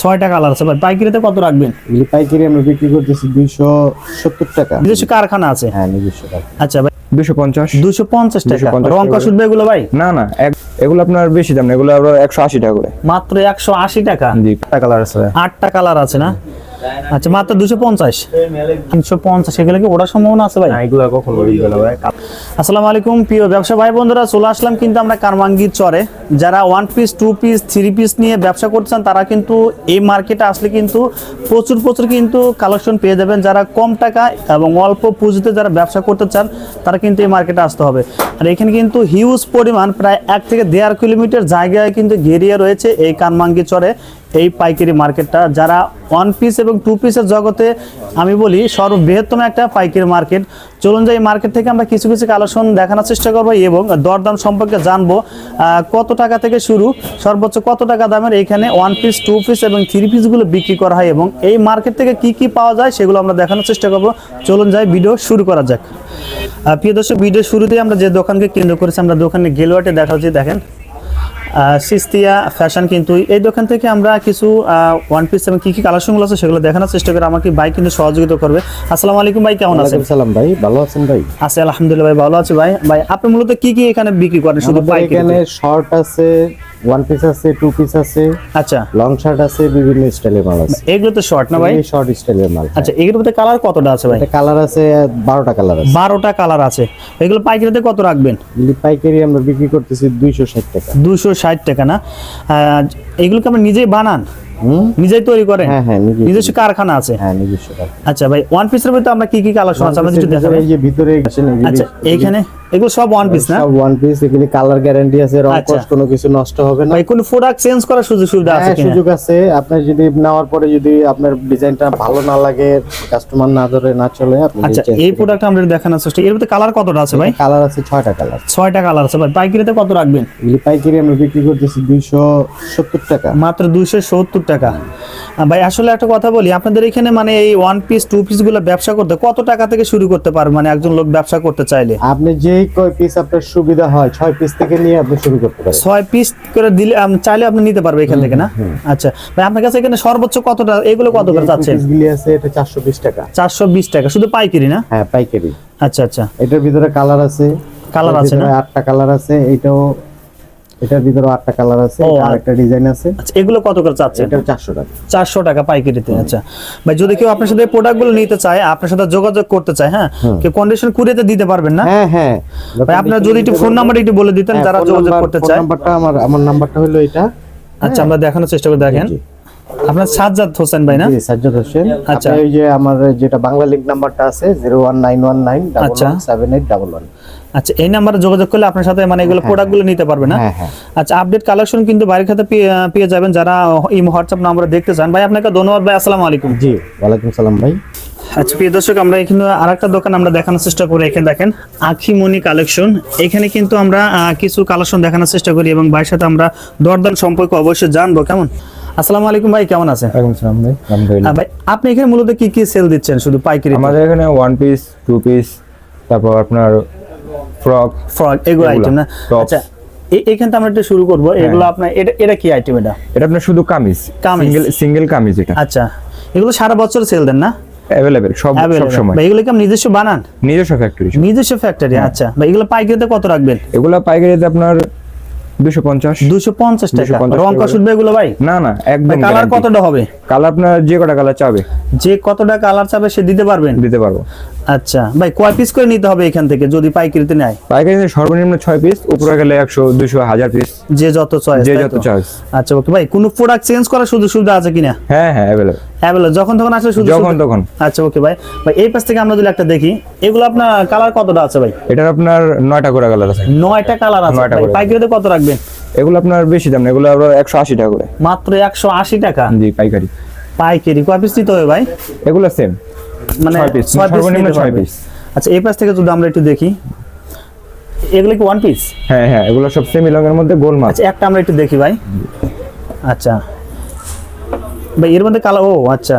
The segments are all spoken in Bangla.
ছয়টা কালার আছে ভাই পাইকারিতে কত রাখবেন? এগুলি পাইকারি আমরা বিক্রি করতেছি দুইশো সত্তর টাকা। নিজস্ব কারখানা আছে? হ্যাঁ নিজস্ব আচ্ছা ভাই। দুশো পঞ্চাশ। দুশো পঞ্চাশ টাকা? 250 রং টাকা। এগুলো ভাই? না না এগুলো আপনার বেশি দাম না এগুলো আবার একশো আশি টাকা করে। মাত্র একশো আশি টাকা? জি। কালার আছে আটটা কালার আছে না? আচ্ছা মাত্র দুশো পঞ্চাশ। তিনশো পঞ্চাশ এগুলো কি ওটার সম্ভাবনা আছে ভাই? এগুলো কখনো বিকবে না ভাই। আসসালামু আলাইকুম প্রিয় ব্যবসা ভাই বন্ধুরা চলে আসলাম কিন্তু আমরা কারমাঙ্গির চরে। যারা one piece two piece three piece নিয়ে ব্যবসা করছেন তারা কিন্তু এই মার্কেটে আসলে কিন্তু প্রচুর প্রচুর কিন্তু কালেকশন পেয়ে যাবেন। যারা কম টাকা এবং অল্প পুঁজিতে যারা ব্যবসা করতে চান তারা কিন্তু এই মার্কেটে আসতে হবে। আর এখানে কিন্তু হিউজ পরিমাণ প্রায় এক থেকে দেড় কিলোমিটার জায়গায় কিন্তু ঘেরিয়ে রয়েছে এই কানমাঙ্গি চরে। এই পাইকারি মার্কেটটা। যারা ওয়ান পিস এবং টু পিসের জগতে আমি বলি, সর্ববৃহত্তম একটা পাইকারি মার্কেট। চলুন যে এই মার্কেট থেকে আমরা কিছু কিছু কালেকশন দেখানোর চেষ্টা করব এবং দরদাম সম্পর্কে জানব কত টাকা থেকে শুরু, সর্বোচ্চ কত টাকা দামের এখানে ওয়ান পিস টু পিস এবং থ্রি পিসগুলো বিক্রি করা হয় এবং এই মার্কেট থেকে কি কি পাওয়া যায় সেগুলো আমরা দেখানোর চেষ্টা করব। চলুন যাই ভিডিও শুরু করা যাক। প্রিয় দর্শক ভিডিও শুরুতেই আমরা যে দোকানকে কেন্দ্র করেছি, আমরা দোকানে গেলোয়াটে দেখা হচ্ছে দেখেন। সিস্তিয়া ফ্যাশন কিন্তু এই দোকান থেকে আমরা কিছু ওয়ান পিস এবং কি কি কালেকশনগুলো আছে সেগুলো দেখানোর চেষ্টা করে আমাকে ভাই কিন্তু সহযোগিতা করবে। আসসালামু আলাইকুম ভাই কেমন আছেন? সালাম ভাই ভালো আছেন ভাই? আছে আলহামদুলিল্লাহ ভাই ভালো আছে ভাই। ভাই আপনি মূলত কি কি এখানে বিক্রি করেন শুধু এখানে শর্ট আছে ওয়ান পিস আছে টু পিস আছে আচ্ছা। লং শার্ট আছে বিভিন্ন স্টাইলের মাল আছে। এগুলো তো শর্ট না ভাই? শর্ট স্টাইলের মাল আচ্ছা এগুলোর মধ্যে কালার কতটা আছে ভাই? কালার আছে বারোটা কালার আছে। বারোটা কালার আছে। এগুলো পাইকারিতে কত রাখবেন? পাইকারি আমরা বিক্রি করতেছি দুইশো ষাট টাকা। দুশো ষাট টাকা না? এগুলোকে আপনি নিজেই বানান? নিজেই তৈরি করেন? হ্যাঁ হ্যাঁ নিজস্ব নিজস্ব কারখানা আছে? হ্যাঁ নিজস্ব আচ্ছা ভাই ওয়ান পিসের ভিতরে আমরা কি কি কালেকশন আছে? আমরা কিছু দেখাবেন এই যে ভিতরে আচ্ছা এইখানে? এগুলো সব ওয়ান পিস না? সব ওয়ান পিস এগুলি কালার গ্যারান্টি আছে রং আচ্ছা। কোনো কিছু নষ্ট হবে না। কোন প্রোডাক্ট চেঞ্জ করার সুযোগ সুবিধা আছে হ্যাঁ কিনা? সুযোগ আছে। আপনার যদি নেওয়ার পরে যদি আপনার ডিজাইনটা ভালো না লাগে কাস্টমার না ধরে না চলে আপনি আচ্ছা এই প্রোডাক্ট আমরা দেখানোর চেষ্টা এর ভিতরে কালার কতটা আছে ভাই? কালার আছে ছয়টা কালার ছয়টা কালার আছে ভাই পাইকারিতে কত রাখবেন? এগুলি পাইকারি আমরা বিক্রি করতেছি দুইশো সত্তর টাকা। মাত্র দুইশো সত্তর টাকা। ভাই আসলে একটা কথা বলি আপনাদের এখানে মানে এই ওয়ান পিস টু পিসগুলো ব্যবসা করতে কত টাকা থেকে শুরু করতে পারবে? মানে একজন লোক ব্যবসা করতে চাইলে। আপনি যেই কয় পিস আপনার সুবিধা হয়? ছয় পিস থেকে নিয়ে আপনি শুরু করতে পারেন। ছয় পিস করে দিলে চাইলে আপনি নিতে পারবে এখান থেকে না? আচ্ছা। ভাই আপনার কাছে এখানে সর্বোচ্চ কতটা এগুলো কত করে যাচ্ছে পিসগুলি আছে এটা চারশো বিশ টাকা। চারশো বিশ টাকা শুধু পাইকারি না? হ্যাঁ পাইকারি। আচ্ছা আচ্ছা। এটার ভিতরে কালার আছে। কালার আছে না? আটটা কালার আছে এটাও এটার ভিতরে আটটা কালার আছে আর- একটা ডিজাইন আছে। আচ্ছা এগুলো কত করে চাচ্ছে এটা 400 টাকা। চারশো টাকা পাইকারিতে আচ্ছা। ভাই যদি কেউ আপনার সাথে প্রোডাক্টগুলো নিতে চায় আপনার সাথে যোগাযোগ করতে চায় হ্যাঁ? কেউ কন্ডিশন কুরিয়াতে দিতে পারবেন না? হ্যাঁ হ্যাঁ। ভাই আপনার যদি একটু ফোন নাম্বার একটু বলে দিতেন যারা যোগাযোগ করতে চায়। নাম্বারটা আমার আমার নাম্বারটা হলো এটা। আচ্ছা আমরা দেখানোর চেষ্টা করে দেখেন। আপনার সাজ্জাদ হোসেন ভাই না? জি সাজ্জাদ হোসেন। আচ্ছা। ওই যে আমার যেটা বাংলা লিঙ্ক নাম্বারটা আছে zero one nine one nine আচ্ছা। Seven eight double one. আচ্ছা এই নাম্বারে যোগাযোগ করলে আপনার সাথে মানে এগুলো প্রোডাক্টগুলো নিতে পারবে না? হ্যাঁ হ্যাঁ। আচ্ছা আপডেট কালেকশন কিন্তু বাইরের খাতে পেয়ে যাবেন যারা এই হোয়াটসঅ্যাপ নাম্বারে দেখতে চান। ভাই আপনাকে ধন্যবাদ ভাই আসসালামু আলাইকুম। জি ওয়ালাইকুম সালাম ভাই। আচ্ছা প্রিয় দর্শক আমরা এখানে আরেকটা দোকান আমরা দেখানোর চেষ্টা করি। এখানে দেখেন আখিমণি কালেকশন এখানে কিন্তু আমরা কিছু কালেকশন দেখানোর চেষ্টা করি এবং ভাইয়ের সাথে আমরা দরদাম সম্পর্কে অবশ্যই জানব। কেমন? আসসালামু আলাইকুম ভাই কেমন আছেন? ওয়ালাইকুম সালাম ভাই আলহামদুলিল্লাহ। ভাই আপনি এখানে মূলত কি কি সেল দিচ্ছেন? শুধু পাইকারি আমাদের এখানে ওয়ান পিস টু পিস তারপর আপনার ফ্রক ফ্রক এগুলো আইটেম না? আচ্ছা এখান থেকে আমরা একটু শুরু করব। এগুলো আপনার এটা এটা কি আইটেম এটা? এটা আপনার শুধু কামিজ। সিঙ্গেল সিঙ্গেল কামিজ এটা। আচ্ছা এগুলো সারা বছর সেল দেন না? অ্যাভেলেবেল সব সব সময়। ভাই এগুলো কি আপনি নিজস্ব বানান? নিজস্ব ফ্যাক্টরি নিজস্ব ফ্যাক্টরি আচ্ছা। ভাই এগুলো পাইকারিতে কত রাখবেন? এগুলা পাইকারিতে আপনার দুশো পঞ্চাশ। দুশো পঞ্চাশ টাকা। রং টাকা। এগুলো ভাই? না না একদম কালার কতটা হবে? কালার আপনার যে কটা কালার চাবে। যে কতটা কালার চাবে সে দিতে পারবেন? দিতে পারব। আচ্ছা ভাই কয় পিস করে নিতে হবে এখান থেকে যদি পাইকারিতে নেয়? পাইকারিতে সর্বনিম্ন ছয় পিস উপরে গেলে একশো দুশো হাজার পিস যে যত চয়েস যে যত চয়েস আচ্ছা ওকে ভাই কোনো প্রোডাক্ট চেঞ্জ করার সুযোগ সুবিধা আছে কিনা? হ্যাঁ হ্যাঁ অ্যাভেলেবেল অ্যাভেলেবল যখন তখন আসলে সুযোগ যখন তখন। আচ্ছা ওকে ভাই। ভাই এই পাশ থেকে আমরা যদি একটা দেখি এগুলো আপনার কালার কতটা আছে ভাই? এটার আপনার নয়টা করে কালার আছে। নয়টা কালার আছে ভাই। পাইকারিতে কত রাখবেন? এগুলো আপনার বেশি দাম না এগুলো আবার একশো আশি টাকা করে। মাত্র একশো আশি টাকা? জি পাইকারি। পাইকারি। কয় পিস নিতে হবে ভাই? এগুলো সেম মানে ছয় piece, ছয় piece সর্বনিম্ন নিতে ছয় পারবে। piece। আচ্ছা এই পাশ থেকে যদি আমরা একটু দেখি এগুলো কি ওয়ান পিস হ্যাঁ হ্যাঁ এগুলো সব সেমি লং এর মধ্যে গোল মাছ। আচ্ছা একটা আমরা একটু দেখি ভাই। আচ্ছা ভাই এর মধ্যে কালার ও আচ্ছা।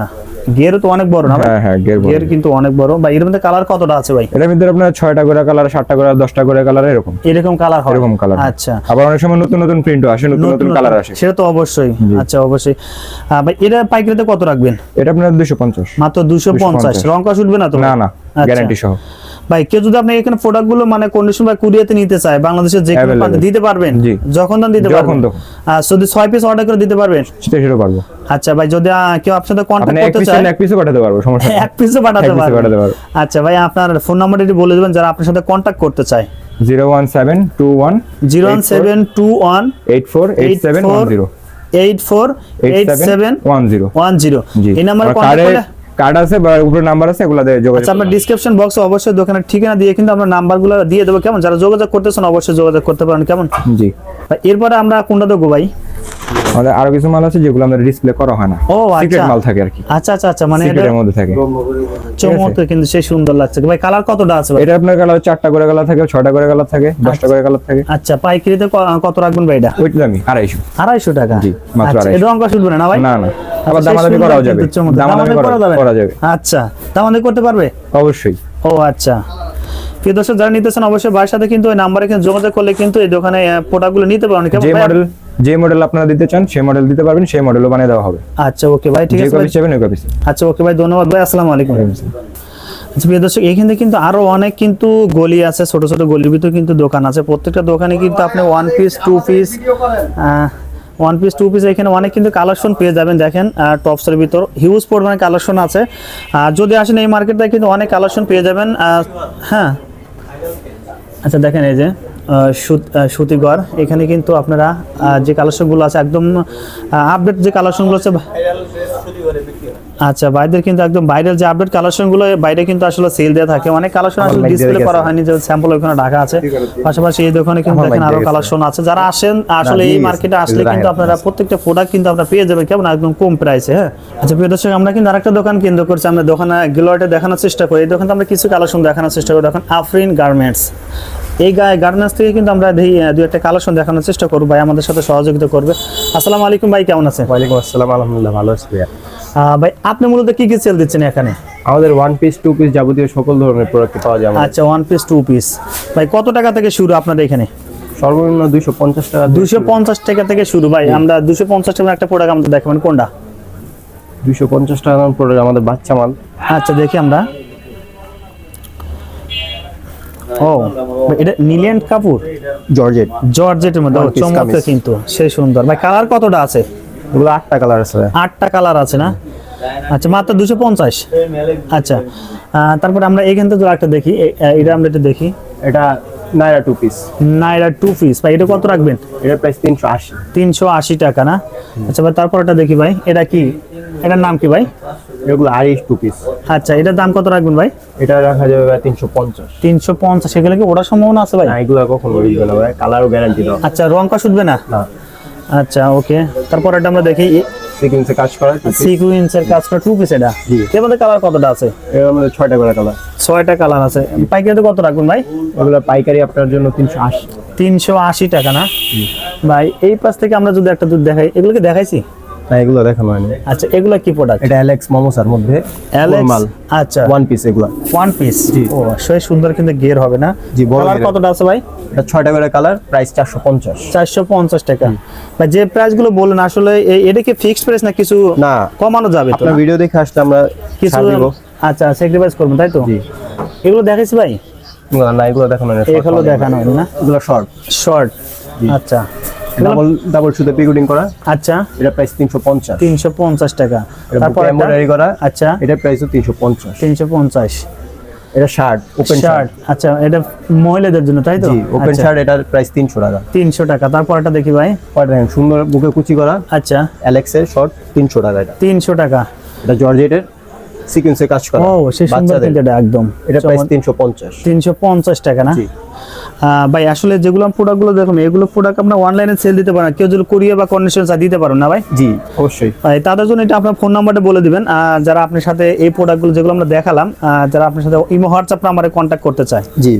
গিয়ারও তো অনেক বড় না হ্যাঁ হ্যাঁ গিয়ার গিয়ার কিন্তু অনেক বড়। ভাই এর মধ্যে কালার কতটা আছে ভাই? এটার ভিতরে আপনার ছয়টা করে কালার সাতটা করে দশটা করে কালার এরকম। এরকম কালার হয়। এরকম কালার আচ্ছা। আবার অনেক সময় নতুন নতুন প্রিন্টও আসে নতুন নতুন কালার আসে। সেটা তো অবশ্যই। আচ্ছা অবশ্যই। ভাই এটা পাইকারিতে কত রাখবেন? এটা আপনার দুশো পঞ্চাশ। মাত্র দুশো পঞ্চাশ। 250 রং কাজ উঠবে না তো? না না। গ্যারান্টি সহ। ভাই কেউ যদি আপনি এখানে প্রোডাক্টগুলো মানে কন্ডিশন বা কুরিয়াতে নিতে চায় বাংলাদেশের যে কোনো। প্রান্তে দিতে পারবেন? যখন তখন দিতে পারবেন? আর যদি ছয় পিস অর্ডার করে দিতে পারবেন? সেটা সেটা পারব। আচ্ছা ভাই যদি কেউ আপনার সাথে এক করতে চায় এক পিসও পাঠাতে পারব সমস্যা নেই। এক পিসও পাঠাতে পারব। আচ্ছা ভাই আপনার ফোন নাম্বারটা বলে দেবেন যারা আপনার সাথে কন্ট্যাক্ট করতে চায়। Zero one seven two one zero one seven two one eight four eight seven one zero. Eight four eight seven one zero. One zero. এই নাম্বারে আমার কন্ট্যাক্ট করলে কার্ড আছে বা উপরে নাম্বার আছে এগুলা দিয়ে যোগাযোগ আচ্ছা আমরা ডিসক্রিপশন বক্সে অবশ্যই দোকানের ঠিকানা দিয়ে কিন্তু আমরা নাম্বারগুলো দিয়ে দেবো। কেমন? যারা যোগাযোগ করতেছেন অবশ্যই যোগাযোগ করতে পারেন। কেমন? জি। এরপরে আমরা কোনটা দেবো ভাই? আমাদের আরও কিছু মাল আছে যেগুলো আমাদের ডিসপ্লে করা হয় না। ও সিক্রেট আচ্ছা মাল থাকে আর কি। আচ্ছা আচ্ছা আচ্ছা মানে সিক্রেটের মধ্যে থাকে। চমৎকার কিন্তু সে সুন্দর লাগছে। ভাই কালার কতটা আছে এটা আপনার কালার চারটা করে কালার থাকে ছয়টা করে কালার থাকে দশটা করে কালার থাকে। আচ্ছা পাইকারিতে কত রাখবেন ভাই এটা? ওইটা দামি আড়াইশো। আড়াইশো টাকা। জি, মাত্র আচ্ছা, আড়াইশো। এটা অঙ্ক শুনবে না ভাই? না না। আবার আচ্ছা, দামাদামি করাও যাবে। দামাদামি করা যাবে করা যাবে। আচ্ছা দামাদামি করতে পারবে? অবশ্যই। ও আচ্ছা। প্রিয় দর্শক যারা নিতেছেন অবশ্যই ভাইয়ের সাথে কিন্তু ওই নাম্বারে কিন্তু যোগাযোগ করলে কিন্তু এই দোকানে প্রোডাক্টগুলো নিতে পারেন কেমন যে মডেল যে মডেল আপনারা দিতে চান সেই মডেল দিতে পারবেন সেই মডেলও বানিয়ে দেওয়া হবে। আচ্ছা ওকে ভাই ঠিক আছে। কপি চাইবেন ওই কপি। আচ্ছা ওকে ভাই ধন্যবাদ ভাই আসসালামু আলাইকুম। আচ্ছা প্রিয় দর্শক এখানে কিন্তু আরও অনেক কিন্তু গলি আছে ছোট ছোট গলির ভিতর কিন্তু দোকান আছে। প্রত্যেকটা দোকানে কিন্তু আপনি one piece two piece one piece two piece এখানে অনেক কিন্তু কালেকশন পেয়ে যাবেন, দেখেন টপসের ভিতর। হিউজ পরিমাণে কালেকশন আছে। আর যদি আসেন এই মার্কেটে কিন্তু অনেক কালেকশন পেয়ে যাবেন হ্যাঁ। আচ্ছা দেখেন এই যে সুতিগড়। এখানে কিন্তু আপনারা যে কালেকশনগুলো আছে, একদম আপডেট যে কালেকশনগুলো আছে আচ্ছা বাইরের কিন্তু একদম বাইরের যে আপডেট কালেকশনগুলো বাইরে কিন্তু আসলে সেল দেওয়া থাকে। অনেক কালেকশন আসলে ডিসপ্লে করা হয়নি যে স্যাম্পল ওখানে ঢাকা আছে। পাশাপাশি এই দোকানে কিন্তু দেখেন আরও কালেকশন আছে। যারা আসেন আসলে এই মার্কেটে আসলে কিন্তু আপনারা প্রত্যেকটা প্রোডাক্ট কিন্তু আপনারা পেয়ে যাবেন কেমন একদম কম প্রাইসে হ্যাঁ? আচ্ছা প্রিয় দর্শক আমরা কিন্তু আরেকটা দোকান কেন্দ্র করছি। আমরা দোকানে গিলোয়ার্টে দেখানোর চেষ্টা করি। এই দোকানে আমরা কিছু কালেকশন দেখানোর চেষ্টা করি। দেখুন আফরিন গার্মেন্টস এই গার্মেন্টস থেকে কিন্তু আমরা দুই একটা কালেকশন দেখানোর চেষ্টা করব। ভাই আমাদের সাথে সহযোগিতা করবে। আসসালামু আলাইকুম ভাই কেমন আছেন? ওয়ালাইকুম আসসালাম আলহামদুলিল্লাহ ভালো আছি ভাইয়া। ভাই আপনি মূলত কি কি সেল দিচ্ছেন এখানে? আমাদের ওয়ান পিস টু পিস যাবতীয় সকল ধরনের প্রোডাক্ট পাওয়া যাবে আচ্ছা ওয়ান পিস টু পিস ভাই কত টাকা থেকে শুরু আপনাদের এখানে? সর্বনিম্ন দুইশো পঞ্চাশ টাকা দুইশো পঞ্চাশ টাকা থেকে শুরু। ভাই আমরা দুশো পঞ্চাশ টাকা একটা প্রোডাক্ট আমাদের দেখাবেন কোনটা? দুইশো পঞ্চাশ টাকা প্রোডাক্ট আমাদের বাচ্চা মাল। আচ্ছা দেখি আমরা। ও এটা নীলেন কাপুর জর্জেট জর্জেটের মধ্যে চমৎকার কিন্তু সেই সুন্দর। ভাই কালার কতটা আছে? এগুলো আটটা কালার আছে আটটা কালার আছে না? আচ্ছা মাত্র দুশো পঞ্চাশ। আচ্ছা তারপরে আমরা এখান থেকে একটা দেখি এটা আমরা একটু দেখি। এটা নাইরা টু পিস নাইরা টু পিস ভাই এটা কত রাখবেন? এটার প্রাইস তিনশো আশি। তিনশো আশি টাকা না? আচ্ছা ভাই তারপর এটা দেখি ভাই। এটা কি? এটার নাম কি ভাই? এগুলো আড়াইশ টু পিস আচ্ছা এটার দাম কত রাখবেন ভাই? এটা রাখা যাবে ভাই তিনশো পঞ্চাশ। তিনশো পঞ্চাশ এগুলো কি ওটার সম্ভাবনা আছে ভাই? এগুলো কখনো উঠবে না ভাই কালারও গ্যারান্টি দাও আচ্ছা রং কাশ উঠবে না? আচ্ছা ওকে। তারপর এটা আমরা দেখি। সিকুয়েন্সে কাজ করা। সিকুয়েন্সের কাজটা টু পিস এটা। এর মধ্যে কালার কতটা আছে? এর ছয়টা করে কালার ছয়টা কালার আছে। পাইকারিতে কত রাখবেন ভাই? এগুলো পাইকারি আপনার জন্য তিনশো আশি। তিনশো আশি টাকা না? ভাই এই পাশ থেকে আমরা যদি একটা দুধ দেখাই এগুলোকে দেখাইছি? না এগুলো দেখানো হয়নি। আচ্ছা এগুলো কি প্রোডাক্ট এটা অ্যালেক্স মমোসার মধ্যে অ্যালেক্স আচ্ছা। ওয়ান পিস এগুলো। ওয়ান পিস জি। ও সেই সুন্দর কিন্তু গিয়ার হবে না। জি, কালার কতটা আছে ভাই? এটা ছয়টা করে কালার প্রাইস চারশো পঞ্চাশ। চারশো পঞ্চাশ টাকা। ভাই যে প্রাইসগুলো বললেন আসলে এটা কি ফিক্সড প্রাইস না কিছু না। কমানো যাবে তো? ভিডিও দেখে আসলে আমরা কিছু আচ্ছা স্যাক্রিফাইস করবেন তাই তো? এগুলো দেখাইছি ভাই? না এগুলো দেখানো এগুলো দেখানো না? এগুলো শর্ট শর্ট আচ্ছা। ডাবল ডাবল সুতে পিকুডিং করা। আচ্ছা। এটা প্রাইস তিনশো পঞ্চাশ। তিনশো পঞ্চাশ টাকা। এটা তারপর এমব্রয়ডারি করা। আচ্ছা। এটা পঞ্চাশ। তিনশো পঞ্চাশ। এটা শার্ট ওপেন শার্ট আচ্ছা এটা মহিলাদের জন্য তাই তো? জি ওপেন আচ্ছা, শার্ট এটার প্রাইস তিনশো টাকা। তিনশো টাকা। তারপর একটা দেখি ভাই। কয়টা দেখেন সুন্দর বুকে কুচি করা। আচ্ছা। অ্যালেক্সের শর্ট তিনশো টাকা এটা। তিনশো টাকা। এটা জর্জেটের সিকুয়েন্সে কাজ করা। ও সে সুন্দর কিন্তু এটা একদম। এটা প্রাইস তিনশো পঞ্চাশ। তিনশো পঞ্চাশ টাকা না? ভাই আসলে যেগুলো প্রোডাক্টগুলো দেখুন এগুলো প্রোডাক্ট আপনার অনলাইনে সেল দিতে পারেন কেউ যদি কুরিয়ার বা কন্ডিশন দিতে পারেন না ভাই? জি অবশ্যই। ভাই, তাদের জন্য এটা আপনার ফোন নাম্বারটা বলে দিবেন। যারা আপনার সাথে এই প্রোডাক্টগুলো যেগুলো আমরা দেখালাম যারা আপনার সাথে ইমো হোয়াটসঅ্যাপ নাম্বারে কন্ট্যাক্ট করতে চায়। জি।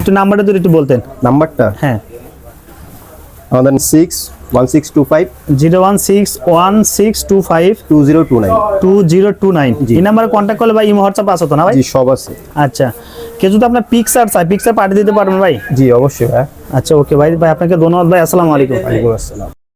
একটু নাম্বারটা যদি একটু বলতেন। নাম্বারটা হ্যাঁ। আমাদের সিক্স এই নাম্বারে কন্ট্যাক্ট করলে ভাই ইমো হোয়াটসঅ্যাপ আছে তো না ভাই? সব আছে। আচ্ছা। কেউ যদি আপনার পিকচার চায় পিকচার পাঠিয়ে দিতে পারবেন ভাই? জি অবশ্যই ভাই। আচ্ছা ওকে ভাই ভাই আপনাকে ধন্যবাদ ভাই আসসালামু আলাইকুম। ওয়ালাইকুম আসসালাম।